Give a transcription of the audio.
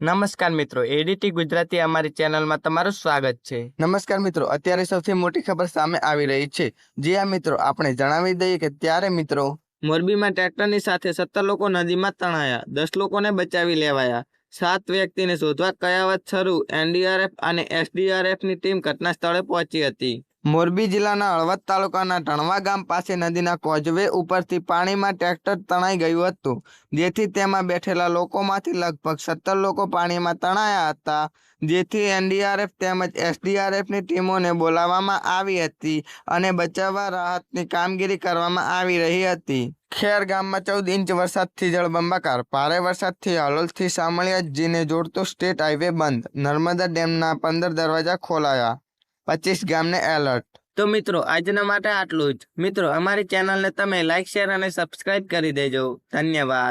નમસ્કાર મિત્રો એડીટી ગુજરાતી અમારી ચેનલમાં તમારું સ્વાગત છે. નમસ્કાર મિત્રો અત્યારે સૌથી મોટી ખબર સામે આવી રહી છે. જે આ મિત્રો આપણે જણાવી દઈએ કે ત્યારે મિત્રો મોરબીમાં ટ્રેક્ટરની સાથે સત્તર લોકો નદીમાં તણાયા દસ લોકોને બચાવી લેવાયા. સાત વ્યક્તિને શોધવા કયાવત શરૂ એનડીઆરએફ અને એસડીઆરએફની ટીમ ઘટના સ્થળે પહોંચી હતી. મોરબી જિલ્લાના હળવદ તાલુકાના ટણવા ગામ પાસે નદીના કોઝવે ઉપરથી પાણીમાં ટ્રેક્ટર તણાઈ ગયું હતું. જેથી તેમાં બેઠેલા લોકોમાંથી લગભગ સત્તર લોકો પાણીમાં તણાયા હતા. જેથી એનડીઆરએફ તેમજ એસડીઆરએફની ટીમોને બોલાવવામાં આવી હતી અને બચાવવા રાહતની કામગીરી કરવામાં આવી રહી હતી. ખેર ગામમાં ચૌદ ઇંચ વરસાદથી જળબંબાકાર, ભારે વરસાદથી હલોલથી સામળિયાજીને જોડતો સ્ટેટ હાઈવે બંધ, નર્મદા ડેમના પંદર દરવાજા ખોલાયા. પચીસ ગામને એલર્ટ તો મિત્રો, આજના માટે આટલું જ. મિત્રો, અમારી ચેનલને તમે લાઈક શેર અને સબસ્ક્રાઇબ કરી દેજો. ધન્યવાદ.